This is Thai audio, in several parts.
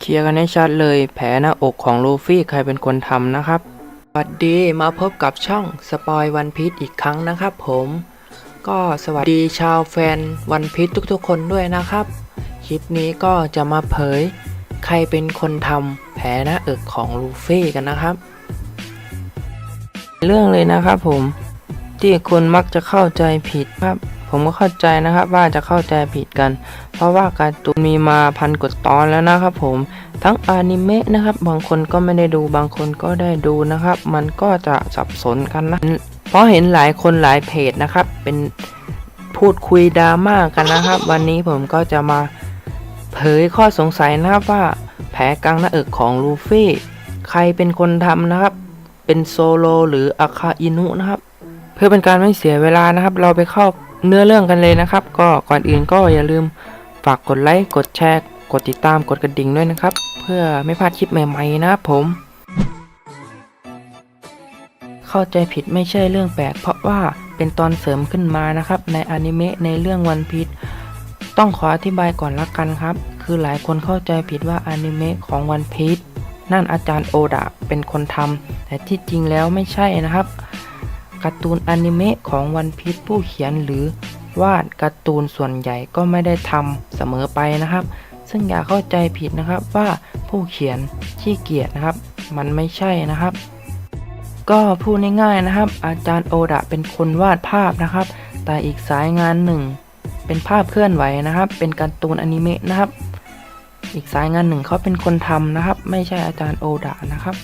เคลียร์กันให้ชัดเลย แผลหน้าอกของลูฟี่ใครเป็นคนทำนะครับสวัสดีมาพบกับช่องสปอยวันพี e อีกครั้งนะครับผม ก็สวัสดีชาวแฟนวันพี e ทุกๆ คนด้วยนะครับ คลิปนี้ก็จะมาเผย ใครเป็นคนทำแผลหน้าอกของลูฟี่กันนะครับ เรื่องเลยนะครับผมที่คนมักจะเข้าใจผิดครับ ผมก็เข้าใจนะครับว่าจะเข้าใจผิดกัน เพราะว่าการ์ตูนมีมาพันกว่าตอนแล้วนะครับผมทั้งอนิเมะนะครับ บางคนก็ไม่ได้ดูบางคนก็ได้ดูนะครับ มันก็จะสับสนกันนะ เพราะเห็นหลายคนหลายเพจนะครับ เป็นพูดคุยดราม่ากันนะครับ วันนี้ผมก็จะมาเผยข้อสงสัยนะครับว่าแผลกลางหน้าอกของลูฟี่ ใครเป็นคนทำนะครับ เป็นโซโลหรืออาคาอินุนะครับ เพื่อเป็นการไม่เสียเวลานะครับ เราไปเข้า เนื้อเรื่องกันเลยนะครับ ก็ก่อนอื่นก็อย่าลืมฝากกดไลค์กดแชร์ กดติดตามกดกระดิ่งด้วยนะครับ เพื่อไม่พลาดคลิปใหม่ๆนะครับผม เข้าใจผิดไม่ใช่เรื่องแปลกเพราะว่าเป็นตอนเสริมขึ้นมานะครับ ในอนิเมะในเรื่องวันพีชต้องขออธิบายก่อนละกันครับ คือหลายคนเข้าใจผิดว่าอนิเมะของวันพีชนั่นอาจารย์โอดะเป็นคนทำแต่ที่จริงแล้วไม่ใช่นะครับ การ์ตูนอนิเมะของวันพีชผู้เขียนหรือ วาดการ์ตูนส่วนใหญ่ก็ไม่ได้ทำเสมอไปนะครับ ซึ่งอย่าเข้าใจผิดนะครับว่าผู้เขียนขี้เกียจนะครับ มันไม่ใช่นะครับ ก็พูดง่ายๆนะครับ อาจารย์โอดะเป็นคนวาดภาพนะครับ แต่อีกสายงานหนึ่ง เป็นภาพเคลื่อนไหวนะครับ เป็นการ์ตูนอนิเมะนะครับ อีกสายงานหนึ่งเขาเป็นคนทำนะครับ ไม่ใช่อาจารย์โอดะนะครับ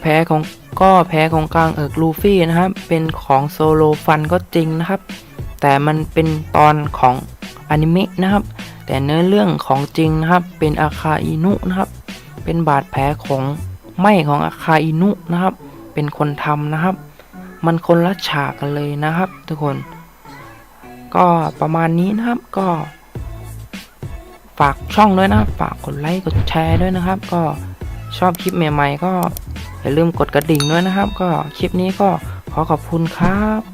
แพ้ของ ก็แพ้ของกลางเอิกลูฟี่นะครับ เป็นของโซโลฟันก็จริงนะครับ แต่มันเป็นตอนของอนิเมะนะครับ แต่เนื้อเรื่องของจริงนะครับ เป็นอาคาอินุนะครับ เป็นบาดแผลของไหมของอาคาอินุนะครับ เป็นคนทำนะครับ มันคนละฉากกันเลยนะครับ ทุกคน ก็ประมาณนี้นะครับก็ ฝากช่องด้วยนะครับ ฝากกดไลค์กดแชร์ด้วยนะครับ ก็ชอบคลิปใหม่ๆก็ อย่าลืมกดกระดิ่งด้วยนะครับ ก็คลิปนี้ก็ขอขอบคุณครับ